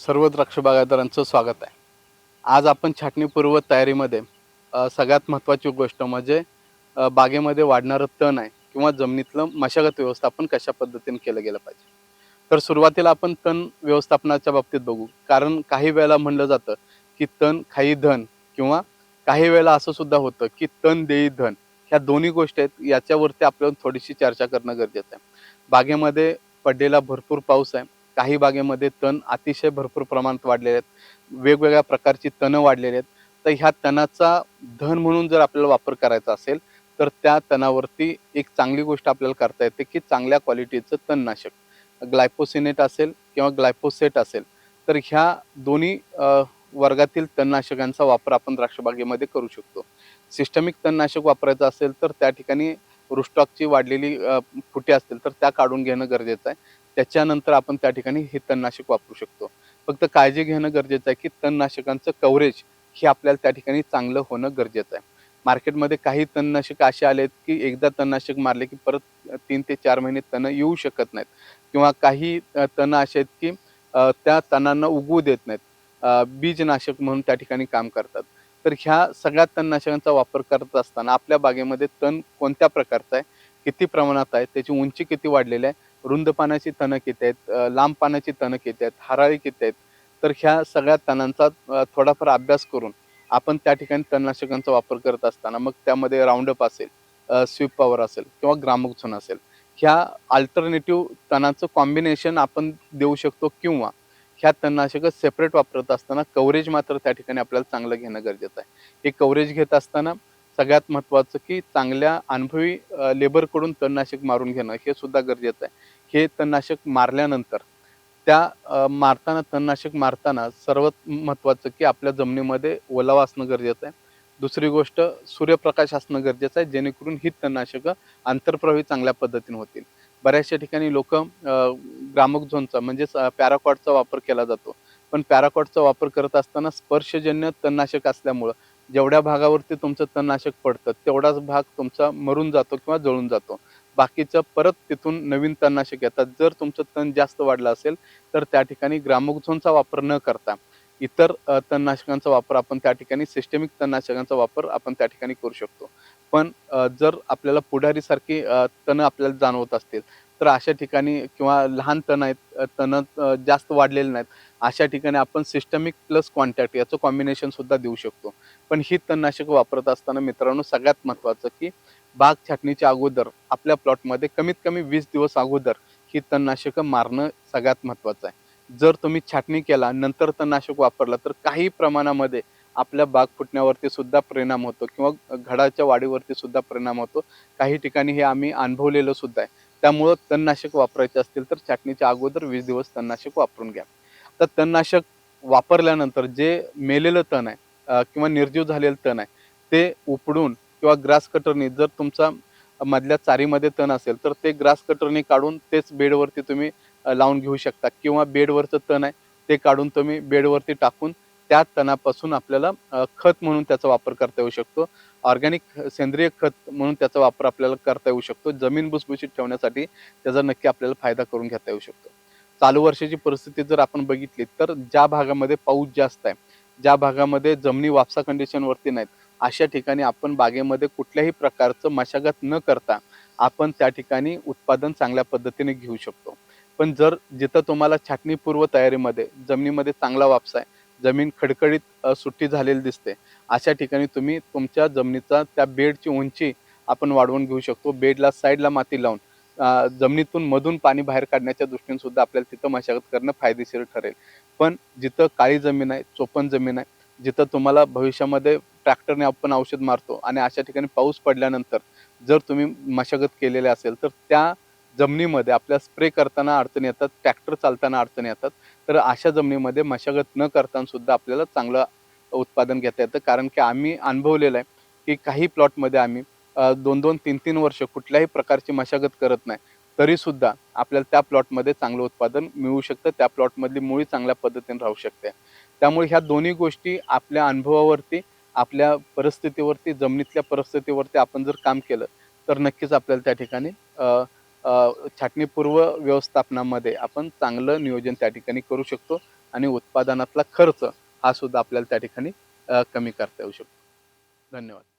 सर्व द्राक्ष बागायतदारांचं स्वागत आहे. आज आपण छाटणीपूर्व तयारीमध्ये सगळ्यात महत्त्वाची गोष्ट म्हणजे बागेमध्ये वाढणारं तण आहे किंवा जमिनीतलं मशागत व्यवस्थापन कशा पद्धतीने केलं गेलं पाहिजे. तर सुरुवातीला आपण तण व्यवस्थापनाच्या बाबतीत बघू. कारण काही वेळेला म्हणलं जातं की तण खाई धन किंवा काही वेळेला असं सुद्धा होतं की तण देई धन. ह्या दोन्ही गोष्टी आहेत याच्यावरती आपल्याला थोडीशी चर्चा करणं गरजेचं आहे. बागेमध्ये पडलेला भरपूर पाऊस आहे. काही बागेमध्ये तण अतिशय भरपूर प्रमाणात वाढलेले आहेत. वेगवेगळ्या प्रकारची तणं वाढलेली आहेत. तर ह्या तणाचा धन म्हणून जर आपल्याला वापर करायचा असेल तर त्या तणावरती एक चांगली गोष्ट आपल्याला करता येते की चांगल्या क्वालिटीचं तणनाशक. ग्लायपोसिनेट असेल किंवा ग्लायपोसेट असेल तर ह्या दोन्ही वर्गातील तणनाशकांचा वापर आपण द्राक्षबागेमध्ये करू शकतो. सिस्टमिक तणनाशक वापरायचं असेल तर त्या ठिकाणी रुस्टॉकची वाढलेली फुटे असतील तर त्या काढून घेणं गरजेचं आहे. त्याच्यानंतर आपण त्या ठिकाणी हे तणनाशक वापरू शकतो. फक्त काळजी घेणं गरजेचं आहे की तणनाशकांचं कव्हरेज हे आपल्याला त्या ठिकाणी चांगलं होणं गरजेचं आहे. मार्केटमध्ये काही तणनाशक असे आले आहेत की एकदा तणनाशक मारले की परत तीन ते चार महिने तण येऊ शकत नाहीत. किंवा काही तण असे आहेत की त्या तणांना उगवू देत नाहीत. बीजनाशक म्हणून त्या ठिकाणी काम करतात. तर ह्या सगळ्या तणनाशकांचा वापर करत असताना आपल्या बागेमध्ये तण कोणत्या प्रकारचा आहे किती प्रमाणात आहे त्याची उंची किती वाढलेली आहे रुंद पानाची तणक किती आहेत लांब पानाची तणक किती आहेत हराळी किती आहेत तर ह्या सगळ्या तणांचा थोडाफार अभ्यास करून आपण त्या ठिकाणी तणनाशकांचा वापर करत असताना मग त्यामध्ये राऊंडअप असेल स्वीप पॉवर असेल किंवा ग्रामोक्सन असेल ह्या अल्टरनेटिव्ह तणाचं कॉम्बिनेशन आपण देऊ शकतो किंवा ह्या तणनाशकं सेपरेट वापरत असताना कव्हरेज मात्र त्या ठिकाणी आपल्याला चांगलं घेणं गरजेचं आहे. हे कव्हरेज घेत असताना सगळ्यात महत्त्वाचं की चांगल्या अनुभवी लेबरकडून तणनाशक मारून घेणं हे सुद्धा गरजेचं आहे. हे तणनाशक मारल्यानंतर त्या मारताना तणनाशक मारताना सर्वात महत्त्वाचं की आपल्या जमिनीमध्ये ओलावा असणं गरजेचं आहे. दुसरी गोष्ट सूर्यप्रकाश असणं गरजेचं आहे जेणेकरून ही तणनाशकं आंतरप्रवाही चांगल्या पद्धतीने होतील. बऱ्याचशा ठिकाणी लोक ग्रामक झोनचा म्हणजेच पॅराकॉटचा वापर केला जातो. पण पॅराकॉटचा वापर करत असताना स्पर्शजन्य तणनाशक असल्यामुळं जेवढ्या भागावरती तुमचं तणनाशक पडतं तेवढाच भाग तुमचा मरून जातो किंवा जळून जातो. बाकीचं परत तिथून नवीन तणनाशक येतात. जर तुमचं तण जास्त वाढलं असेल तर त्या ठिकाणी ग्रामोक्झोनचा वापर न करता इतर तणनाशकांचा वापर आपण त्या ठिकाणी सिस्टेमिक तणनाशकांचा वापर आपण त्या ठिकाणी करू शकतो. पण जर आपल्याला पुढारीसारखी तण आपल्याला जाणवत असतील तर अशा ठिकाणी किंवा लहान तण आहेत तण तणं जास्त वाढलेले नाहीत अशा ठिकाणी आपण सिस्टमिक प्लस कॉन्टॅक्ट याचं कॉम्बिनेशन सुद्धा देऊ शकतो. पण ही तणनाशक वापरत असताना मित्रांनो सगळ्यात महत्त्वाचं की बाग छाटणीच्या अगोदर आपल्या प्लॉटमध्ये कमीत कमी वीस दिवस अगोदर ही तणनाशकं मारणं सगळ्यात महत्त्वाचं आहे. जर तुम्ही छाटणी केला नंतर तणनाशक वापरलं तर काही प्रमाणामध्ये आपल्या बाग फुटण्यावरती सुद्धा परिणाम होतो किंवा घडाच्या वाढीवरती सुद्धा परिणाम होतो. काही ठिकाणी हे आम्ही अनुभवलेलं सुद्धा आहे. त्यामुळं तणनाशक वापरायचे असतील तर छाटणीच्या अगोदर वीस दिवस तणनाशक वापरून घ्या. तर तणनाशक वापरल्यानंतर जे मेलेलं तण आहे किंवा निर्जीव झालेलं तण आहे ते उपडून किंवा ग्रास कटरनी जर तुमचा मधल्या चारीमध्ये तण असेल तर ते ग्रास कटरनी काढून तेच बेडवरती तुम्ही लावून घेऊ शकता. किंवा बेडवरचं तण आहे ते काढून तुम्ही बेडवरती टाकून त्या तणापासून आपल्याला खत म्हणून त्याचा वापर करता येऊ शकतो. ऑर्गॅनिक सेंद्रिय खत म्हणून त्याचा वापर आपल्याला करता येऊ शकतो. जमीन भुसभुशीत ठेवण्यासाठी त्याचा नक्की आपल्याला फायदा करून घेता येऊ शकतो. चालू वर्षाची परिस्थिती जर आपण बघितली तर ज्या भागामध्ये पाऊस जास्त आहे ज्या भागामध्ये जमिनी वापसा कंडिशनवरती नाहीत अशा ठिकाणी आपण बागेमध्ये कुठल्याही प्रकारचं मशागत न करता आपण त्या ठिकाणी उत्पादन चांगल्या पद्धतीने घेऊ शकतो. पण जर जिथं तुम्हाला छाटणीपूर्व तयारीमध्ये जमिनीमध्ये चांगला वापसा आहे जमीन खडखडीत सुट्टी झालेली दिसते. अशा ठिकाणी तुम्ही तुमच्या जमिनीचा त्या बेडची उंची आपण वाढवून घेऊ शकतो. बेडला साईडला माती लावून जमिनीतून मधून पाणी बाहेर काढण्याच्या दृष्टीने सुद्धा आपल्याला तिथं मशागत करणं फायदेशीर ठरेल. पण जिथं काळी जमीन आहे चोपन जमीन आहे जिथं तुम्हाला भविष्यामध्ये ट्रॅक्टरने आपण औषध मारतो आणि अशा ठिकाणी पाऊस पडल्यानंतर जर तुम्ही मशागत केलेले असेल तर त्या जमिनीमध्ये आपल्या स्प्रे करताना अडचणी येतात ट्रॅक्टर चालताना अडचणी येतात तर अशा जमिनीमध्ये मशागत न करताना सुद्धा आपल्याला चांगलं उत्पादन घेता येतं. कारण की आम्ही अनुभवलेलं आहे की काही प्लॉटमध्ये आम्ही दोन दोन तीन तीन वर्ष कुठल्याही प्रकारची मशागत करत नाही. तरीसुद्धा आपल्याला त्या प्लॉटमध्ये चांगलं उत्पादन मिळू शकतं. त्या प्लॉटमधली मुळी चांगल्या पद्धतीने राहू शकते. त्यामुळे ह्या दोन्ही गोष्टी आपल्या अनुभवावरती आपल्या परिस्थितीवरती जमिनीतल्या परिस्थितीवरती आपण जर काम केलं तर नक्कीच आपल्याला त्या ठिकाणी छाटणीपूर्व व्यवस्थापनामध्ये आपण चांगलं नियोजन त्या ठिकाणी करू शकतो आणि उत्पादनातला खर्च हा सुद्धा आपल्याला त्या ठिकाणी कमी करता येऊ शकतो. धन्यवाद.